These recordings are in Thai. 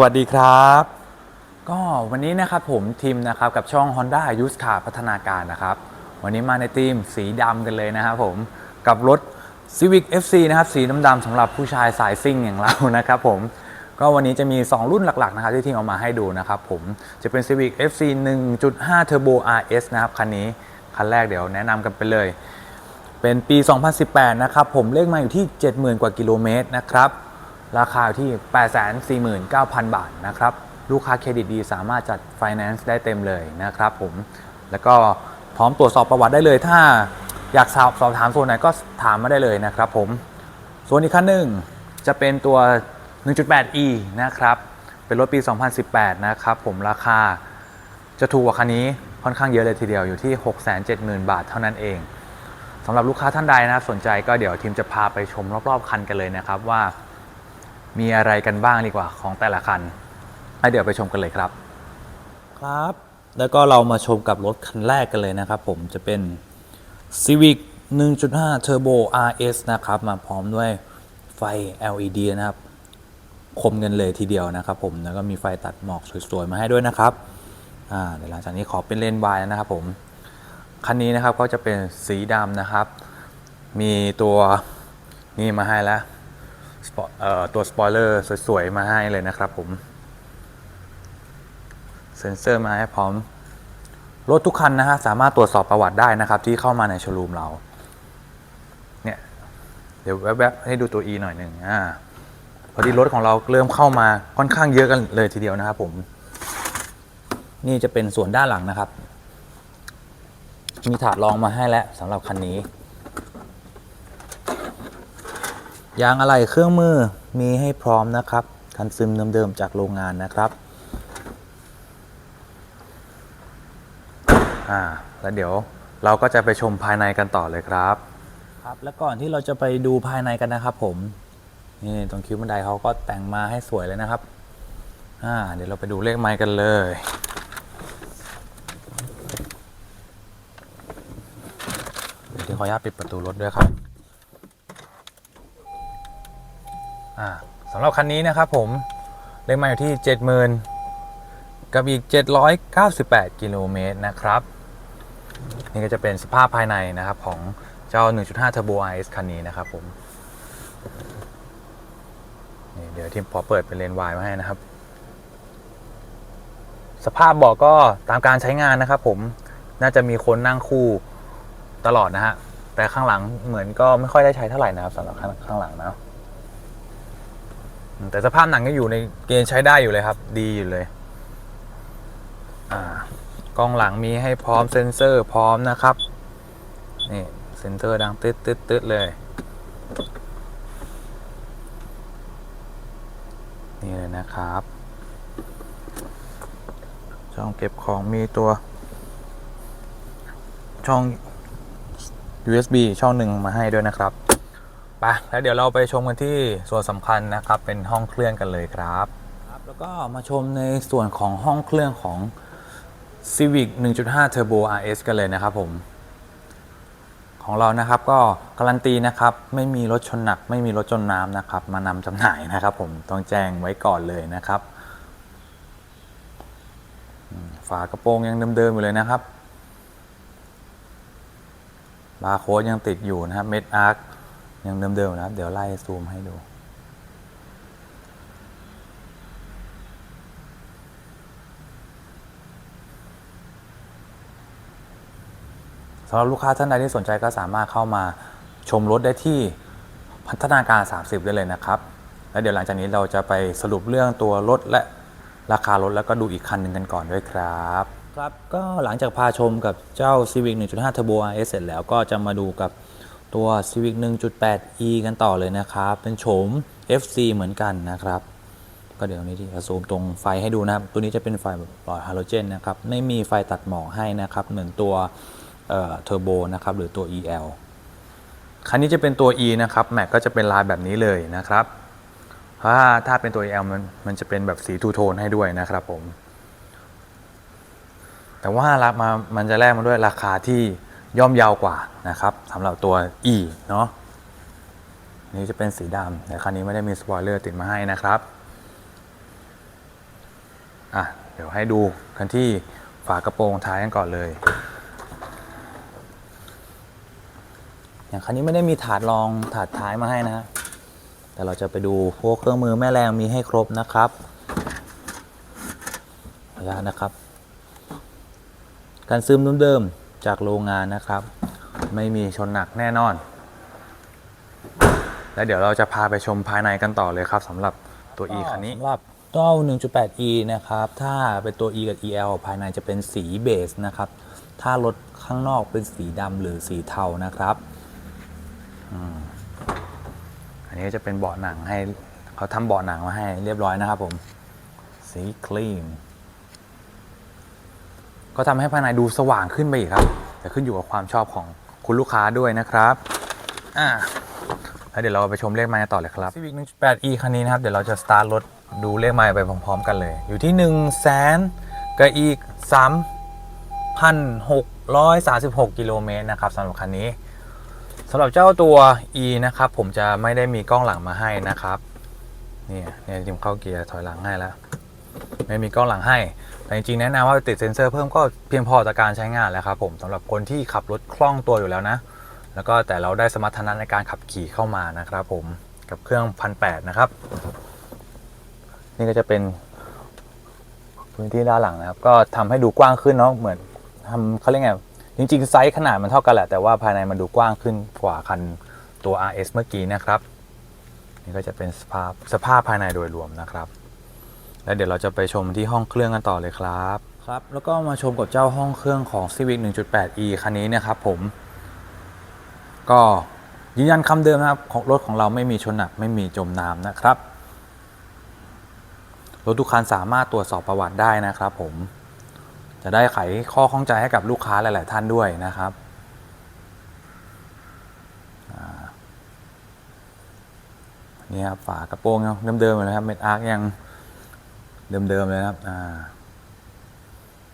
วัสดีครับ ก็วันนี้นะครับผมทีมนะครับกับช่อง Honda u s e Car พัฒนาการนะครับ วันนี้มาในทีมสีดำกันเลยนะครับผมกับรถ Civic FC นะครับสีดำๆสำหรับผู้ชายสายซิ่งอย่างเรานะครับผมก็วันนี้จะมี 2 รุ่นหลักๆนะครับที่ทีมเอามาให้ดูนะครับผมจะเป็น Civic FC 1.5 Turbo RS นะครับคันนี้คันแรกเดี๋ยวแนะนำกันไปเลย เป็นปี 2018 นะครับผมเลขมาอยู่ที่ 70,000 กว่ากิโลเมตรนะครับ ราคาที่ 849,000 บาทนะครับ ลูกค้าเครดิตดีสามารถจัด Finance ได้เต็มเลยนะครับผม แล้วก็พร้อมตรวจสอบประวัติได้เลย ถ้าอยากสอบสอบถามส่วนไหนก็ถามมาได้เลยนะครับผม ส่วนอีกคันหนึ่งจะเป็นตัว 1.8e นะครับ เป็นรถปี 2018 นะครับผมราคาจะถูกกว่าคันนี้ค่อนข้างเยอะเลยทีเดียวอยู่ที่ 670,000 บาทเท่านั้นเองสำหรับลูกค้าท่านใดนะครับสนใจก็เดี๋ยวทีมจะพาไปชมรอบๆคันกันเลยนะครับว่า มีอะไรกันบ้างดีกว่าของแต่ละคันให้เดี๋ยวไปชมกันเลยครับ ครับ แล้วก็เรามาชมกับรถคันแรกกันเลยนะครับ ผมจะเป็น Civic 1.5 Turbo RS นะครับ มาพร้อมด้วยไฟ LED นะครับ คมเงินเลยทีเดียวนะครับ ผมแล้วก็มีไฟตัดหมอกสวยๆมาให้ด้วยนะครับอ่าเดี๋ยวหลังจากนี้ขอเป็นเลนวายแล้วนะครับ ผมคันนี้นะครับก็จะเป็นสีดำนะครับ มีตัวนี่มาให้แล้ว ตัวสปอยเลอร์สวยๆ มาให้เลยนะครับผม เซ็นเซอร์มาให้พร้อม รถทุกคันนะฮะ สามารถตรวจสอบประวัติได้นะครับ ที่เข้ามาในโชว์รูมเรา เนี่ย เดี๋ยวแวบๆ ให้ดูตัว E หน่อยหนึ่งอ่าพอดีรถของเราเริ่มเข้ามาค่อนข้างเยอะกันเลยทีเดียวนะครับผม นี่จะเป็นส่วนด้านหลังนะครับ มีถาดรองมาให้แล้วสำหรับคันนี้ ยางอะไหล่เครื่องมือมีให้พร้อมนะครับ คันซึมเดิมๆจากโรงงานนะครับอ่าแล้วเดี๋ยวเราก็จะไปชมภายในกันต่อเลยครับ ครับ แล้วก่อนที่เราจะไปดูภายในกันนะครับ ผมนี่ตรงคิ้วบันไดเขาก็แต่งมาให้สวยเลยนะครับอ่าเดี๋ยวเราไปดูเลขไม้กันเลยเดี๋ยวขออนุญาตปิดประตูรถด้วยครับ อ่า สำหรับคันนี้นะครับผมเลขไมาอยู่ที่ 70,000 กับอีก 798 กิโลเมตรนะครับ นี่ก็จะเป็นสภาพภายในนะครับของเจ้า 1.5 Turbo RS คันนี้นะครับผมนี่เดี๋ยวทีมพอเปิดเป็นเลนวายมาให้นะครับ สภาพบอกก็ตามการใช้งานนะครับผมน่าจะมีคนนั่งคู่ตลอดนะฮะแต่ข้างหลังเหมือนก็ไม่ค่อยได้ใช้เท่าไหร่นะครับสำหรับข้างหลังนะ แต่สภาพหนังก็อยู่ในเกณฑ์ใช้ได้อยู่เลยครับ ดีอยู่เลยกล้องหลังมีให้พร้อมเซ็นเซอร์พร้อมนะครับนี่เซ็นเซอร์ดังตึ๊ดตึ๊ดตึ๊ดเลยนี่เลยนะครับ ช่องเก็บของมีตัว ช่อง USB ช่องหนึ่งมาให้ด้วยนะครับ ไปแล้วเดี๋ยวเราไปชมกันที่ส่วนสำคัญนะครับ เป็นห้องเครื่องกันเลยครับครับ แล้วก็มาชมในส่วนของห้องเครื่องของ Civic 1.5 Turbo RS กันเลยนะครับผมของเรานะครับก็การันตีนะครับไม่มีรถชนหนัก ไม่มีรถจนน้ำนะครับ มานำจำหน่ายนะครับ ผมต้องแจ้งไว้ก่อนเลยนะครับ ฝากระโปรงยังเดิมๆอยู่เลยนะครับบาร์โค้ดยังติดอยู่นะครับเม็ดอาร์ค ยังเดิมๆนะครับ เดี๋ยวไล่ซูมให้ดู สำหรับลูกค้าท่านใดที่สนใจก็สามารถเข้ามาชมรถได้ที่พัฒนาการ 30 ได้เลยนะครับ แล้วเดี๋ยวหลังจากนี้เราจะไปสรุปเรื่องตัวรถและราคารถแล้วก็ดูอีกคันหนึ่งกันก่อนด้วยครับ ครับก็หลังจากพาชมกับเจ้า Civic 1.5 Turbo RS เสร็จแล้วก็จะมาดูกับ ตัว Civic 1.8e กันต่อเลยนะครับ เป็นโฉม FC เหมือนกันนะครับ ก็เดี๋ยวนี้ที่จะซูมตรงไฟให้ดูนะครับ ตัวนี้จะเป็นไฟแบบหลอดฮาโลเจนนะครับ ไม่มีไฟตัดหมอกให้นะครับ เหมือนตัวเทอร์โบนะครับ หรือตัว EL คันนี้จะเป็นตัว E นะครับแม็กก็จะเป็นลายแบบนี้เลยนะครับถ้าถ้าเป็นตัว EL มันมันจะเป็นแบบสีทูโทนให้ด้วยนะครับผม แต่ว่ารับมามันจะแลกมาด้วยราคาที่ ย่อมยาวกว่านะครับสำหรับตัว E เนาะนี่จะเป็นสีดำแต่คันนี้ไม่ได้มีสปอยเลอร์ติดมาให้นะครับอะเดี๋ยวให้ดูกันที่ฝากระโปรงท้ายกันก่อนเลย อย่างคันนี้ไม่ได้มีถาดรองถาดท้ายมาให้นะ แต่เราจะไปดูพวกเครื่องมือแม่แรงมีให้ครบนะครับขออนุญาตนะครับ การซึมนุ่มเดิม จากโรงงานนะครับ ไม่มีชนหนักแน่นอน แล้วเดี๋ยวเราจะพาไปชมภายในกันต่อเลยครับสำหรับตัว E คันนี้สำหรับตัว 1.8e นะครับ ถ้าเป็นตัว E กับ EL ภายในจะเป็นสีเบสนะครับ ถ้ารถข้างนอกเป็นสีดำหรือสีเทานะครับอืมอันนี้จะเป็นเบาะหนังให้เขาทำเบาะหนังมาให้เรียบร้อยนะครับผม สีคลีน ก็ทำให้ภายในดูสว่างขึ้นไปอีกครับแต่ขึ้นอยู่กับความชอบของคุณลูกค้าด้วยนะครับอ่าแล้วเดี๋ยวเราไปชมเลขไม้กันต่อเลยครับ Civic 1.8e คันนี้นะครับ เดี๋ยวเราจะสตาร์ทรถดูเลขไม้ไปพร้อมๆกันเลย อยู่ที่1 0 0 0 0แสนกับอีก3,636กิโลเมตรนะครับสำหรับคันนี้สำหรับเจ้าตัว e นะครับ ผมจะไม่ได้มีกล้องหลังมาให้นะครับนี่เนี่ยจิมเข้าเกียร์ถอยหลังให้แล้ว ไม่มีกล้องหลังให้ แต่จริงๆ แนะนำว่าติดเซ็นเซอร์เพิ่มก็เพียงพอต่อการใช้งานแล้วครับผมสำหรับคนที่ขับรถคล่องตัวอยู่แล้วนะ แล้วก็แต่เราได้สมรรถนะในการขับขี่เข้ามานะครับผมกับเครื่องพันแนะครับ นี่ก็จะเป็นพื้นที่ด้านหลังนะครับ ก็ทำให้ดูกว้างขึ้นเนาะเหมือนทำเขาเรียกไงจริงๆไซส์ขนาดมันเท่ากันแหละแต่ว่าภายในมันดูกว้างขึ้นกว่าคันตัว RS เมื่อกี้นะครับ นี่ก็จะเป็นสภาพสภาพภายในโดยรวมนะครับ แล้วเดี๋ยวเราจะไปชมที่ห้องเครื่องกันต่อเลยครับครับ แล้วก็มาชมกับเจ้าห้องเครื่องของ Civic 1.8e คันนี้นะครับผม ก็ยืนยันคำเดิมนะครับของรถของเราไม่มีชนหนักไม่มีจมน้ำนะครับ รถทุกคันสามารถตรวจสอบประวัติได้นะครับผม จะได้ไขข้อข้องใจให้กับลูกค้าหลาย ๆ ท่านด้วยนะครับนี่ครับฝากระโปรงยังเดิมๆเลยครับเม็ดอาร์คยัง เดิมๆเลยนะครับอ่า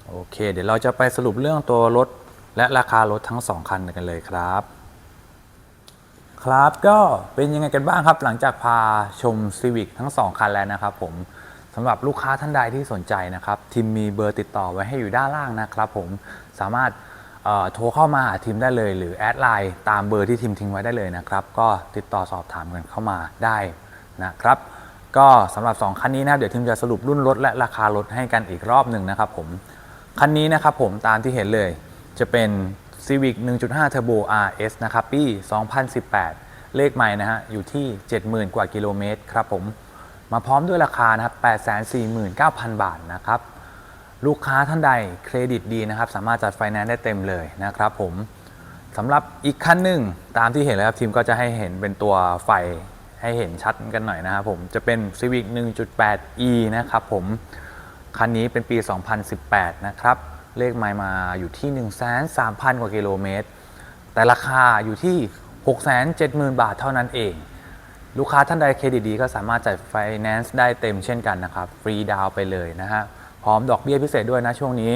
โอเค เดี๋ยวเราจะไปสรุปเรื่องตัวรถและราคารถทั้งสองคันกันเลยครับ ครับก็เป็นยังไงกันบ้างครับ หลังจากพาชม Civic ทั้ง 2 คันแล้วนะครับผมสำหรับลูกค้าท่านใดที่สนใจนะครับทีมมีเบอร์ติดต่อไว้ให้อยู่ด้านล่างนะครับผมสามารถโทรเข้ามาหาทีมได้เลย หรือแอดไลน์ตามเบอร์ที่ทีมทิ้งไว้ได้เลยนะครับ ก็ติดต่อสอบถามกันเข้ามาได้นะครับ ก็สำหรับ 2 คันนี้นะครับเดี๋ยวทีมจะสรุปรุ่นรถและราคารถให้กันอีกรอบหนึ่งนะครับผมคันนี้นะครับผมตามที่เห็นเลย จะเป็น Civic 1.5 Turbo RS นะครับปี 2018 เลขใหม่นะฮะอยู่ที่ 70,000 กว่ากิโลเมตรครับผมมาพร้อมด้วยราคานะครับ 849,000 บาทนะครับลูกค้าท่านใดเครดิตดีนะครับ สามารถจัดไฟแนนซ์ได้เต็มเลยนะครับผมสำหรับอีกคันหนึ่งตามที่เห็นเลยครับทีมก็จะให้เห็นเป็นตัวไฟ ให้เห็นชัดกันหน่อยนะครับผมจะเป็น Civic 1.8e นะครับผมคันนี้เป็นปี 2018 นะครับ เลขไมล์มาอยู่ที่ 1,300,000 กว่ากิโลเมตร แต่ราคาอยู่ที่ 670,000 บาทเท่านั้นเอง ลูกค้าท่านใดเครดิตดีก็สามารถจ่ายไฟแนนซ์ได้เต็มเช่นกันนะครับ ฟรีดาวน์ไปเลยนะฮะ พร้อมดอกเบี้ยพิเศษด้วยนะช่วงนี้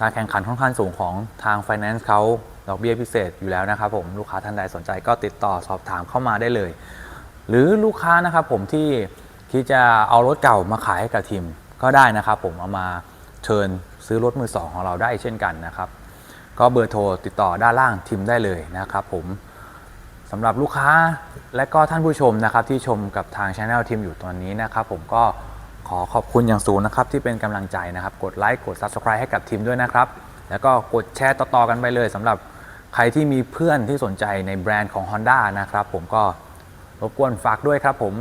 การแข่งขันค่อนข้างสูงของทาง Finance เขา ดอกเบี้ยพิเศษอยู่แล้วนะครับผมลูกค้าท่านใดสนใจก็ติดต่อสอบถามเข้ามาได้เลย หรือลูกค้านะครับผมที่ที่จะเอารถเก่ามาขายให้กับทีมก็ได้นะครับ ผมเอามาเชิญซื้อรถมือสองของเราได้เช่นกันนะครับ ก็เบอร์โทรติดต่อด้านล่างทีมได้เลยนะครับผมสำหรับลูกค้าและก็ท่านผู้ชมนะครับที่ชมกับทางช anel ทีมอยู่ตอนนี้นะครับผมก็ขอขอบคุณอย่างสูงนะครับที่เป็นกำลังใจนะครับ กดไลค์กด Subscribe ให้กับทีมด้วยนะครับ แล้วก็กดแชร์ต่อๆกันไปเลยสำหรับ ใครที่มีเพื่อนที่สนใจในแบรนด์ของ Honda นะครับผมก็รบกวนฝากด้วยครับผม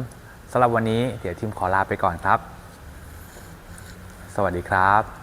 สำหรับวันนี้เดี๋ยวทีมขอลาไปก่อนครับ สวัสดีครับ